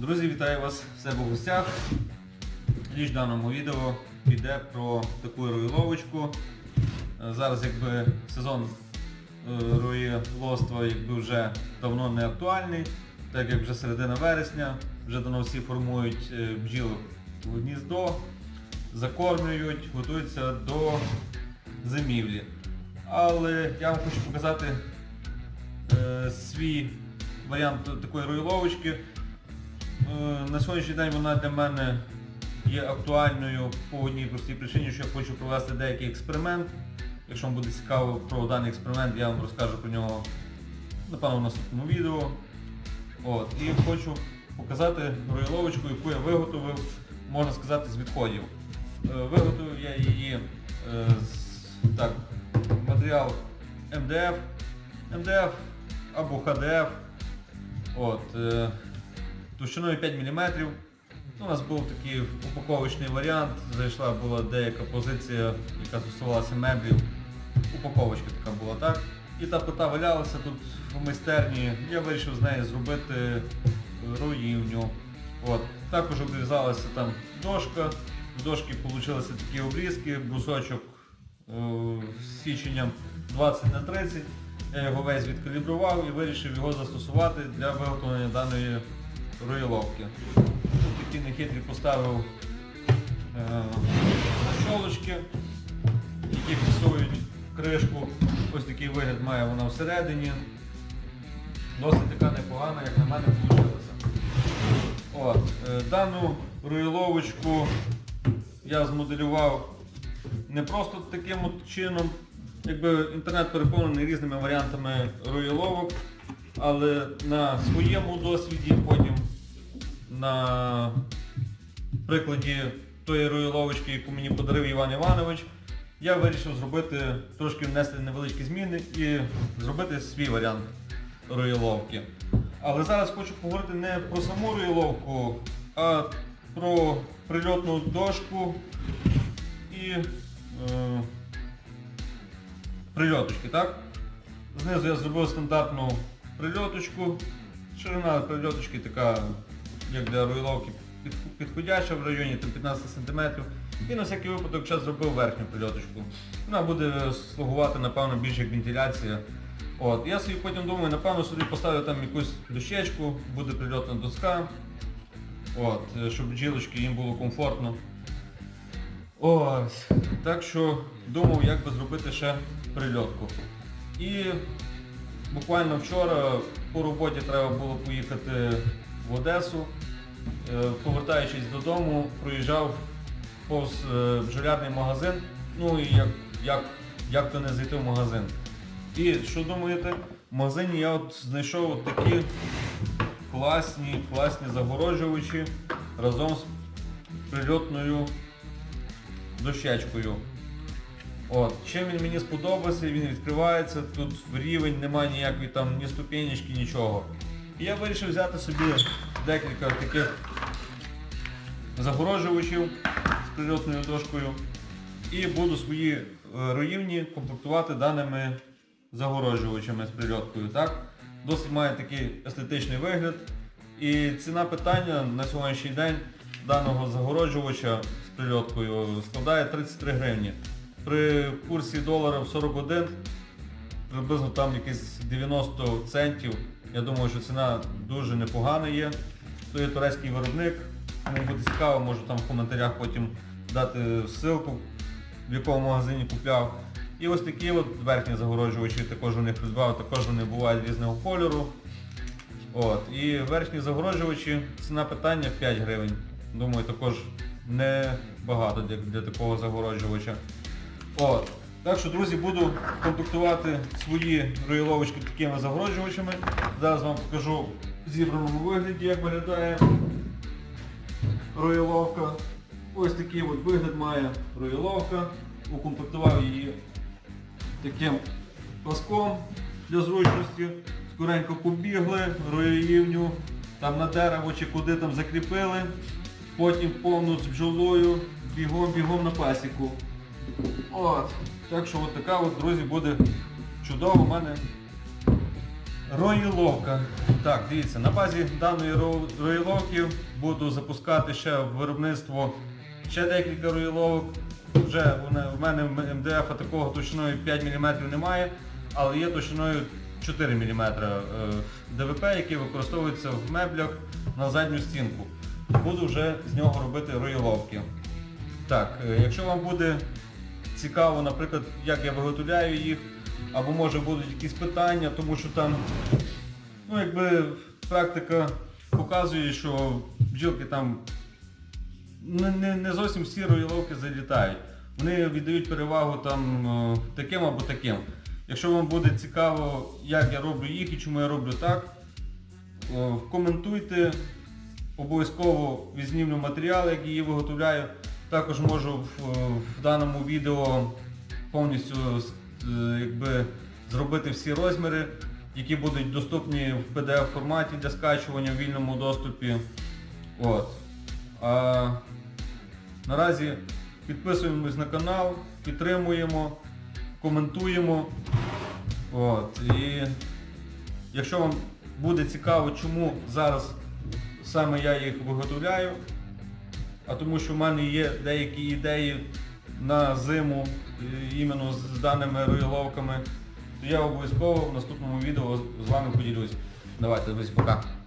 Друзі, вітаю вас в себе в гостях. Річ в даному відео піде про таку роїловочку. Е, Зараз якби сезон е, роїловства якби вже давно не актуальний, так як вже середина вересня, вже давно всі формують е, бджіл в гніздо, закормлюють, готуються до зимівлі. Але я вам хочу показати свій варіант такої роїловочки. Е, На сьогоднішній день вона для мене є актуальною по одній простій причині, що я хочу провести деякий експеримент. Якщо вам буде цікаво про даний експеримент, я вам розкажу про нього напевно в наступному відео. От. І хочу показати роїловочку, яку я виготовив, можна сказати, з відходів. Е, Виготовив я її е, з так, матеріал МДФ, МДФ або ХДФ. От, товщиною 5 мм. У нас був такий упаковочний варіант, зайшла була деяка позиція, яка стосувалася меблів. Упаковочка така була, так? І та плита валялася тут в майстерні. Я вирішив з неї зробити руївню. От. Також обрізалася там дошка. З дошки вийшли такі обрізки, брусочок е, з січенням 20 на 30. Я його весь відкалібрував і вирішив його застосувати для виготовлення даної роїловки. Тут такі нехитрі поставив е, щолочки, які фіксують кришку. Ось такий вигляд має вона всередині. Досить така непогана, як на мене вийшла. Е, дану роїловочку я змоделював не просто таким от чином. Якби інтернет переповнений різними варіантами роїловок, але на своєму досвіді, потім на прикладі тої роїловочки, яку мені подарив Іван Іванович, я вирішив зробити, трошки внести невеличкі зміни і зробити свій варіант роїловки. Але зараз хочу поговорити не про саму роїловку, а про прильотну дошку і е, прильоточки, так? Знизу я зробив стандартну прильоточку. Ширина прильоточки така, як для роїловки, під- підходяща в районі там, 15 см. І на всякий випадок ще зробив верхню прильоточку. Вона буде слугувати, напевно, більше як вентиляція. От. Я собі потім думаю, напевно, собі поставлю там якусь дощечку, буде прильотна доска. От, щоб бджілочки їм було комфортно. Ось. Так що думав, як би зробити ще прильотку. І буквально вчора по роботі треба було поїхати в Одесу. Е, Повертаючись додому, проїжджав повз е, бджолярний магазин. Ну і як, як, як то не зайти в магазин. І що думаєте? В магазині я от знайшов от такі класні, класні загороджувачі разом з прильотною дощечкою. От. Чим він мені сподобався, він відкривається, тут в рівень немає ніякої там ні ступенечки, нічого. І я вирішив взяти собі декілька таких загороджувачів з прильотною дошкою і буду свої е, руївні комплектувати даними загороджувачами з прильоткою. Так? Досить має такий естетичний вигляд. І ціна питання на сьогоднішній день даного загороджувача з прильоткою складає 33 гривні. При курсі долара в 41 приблизно там якісь 90 центів. Я думаю, що ціна дуже непогана є. То є турецький виробник. Кому буде цікаво, можу там в коментарях потім дати ссылку, в якому магазині купляв. І ось такі от верхні загороджувачі також них придбав, також вони бувають різного кольору. От. І верхні загороджувачі, ціна питання 5 гривень. Думаю, також не багато для, для такого загороджувача. От. Так що, друзі, буду комплектувати свої роїловочки такими загороджувачами. Зараз вам покажу в зібраному вигляді, як виглядає роїловка. Ось такий от вигляд має роїловка. Укомплектував її таким паском для зручності. Скоренько побігли, роївню, там на дерево чи куди там закріпили. Потім повну з бджолою, бігом-бігом на пасіку. От. Так що от така от, друзі, буде чудово у мене Роїловка. Так, дивіться, на базі даної ро- роїловки буду запускати ще виробництво ще декілька роїловок. Вже в мене МДФ такого точною 5 мм немає, але є точною 4 мм ДВП, який використовується в меблях на задню стінку. Буду вже з нього робити роїловки. Так, е, якщо вам буде цікаво, наприклад, як я виготовляю їх, або може будуть якісь питання, тому що там, ну якби практика показує, що бджілки там не, не, не зовсім всі роїловки залітають. Вони віддають перевагу там е, таким або таким. Якщо вам буде цікаво, як я роблю їх і чому я роблю так, е, коментуйте, обов'язково відзнімлю матеріал, як її виготовляю. Також можу в, в даному відео повністю е, якби, зробити всі розміри, які будуть доступні в PDF форматі для скачування в вільному доступі. От. А, наразі підписуємось на канал, підтримуємо, коментуємо. От. І якщо вам буде цікаво, чому зараз саме я їх виготовляю, а тому що в мене є деякі ідеї на зиму іменно з даними роїловками, то я обов'язково в наступному відео з вами поділюсь. Давайте, друзі, пока.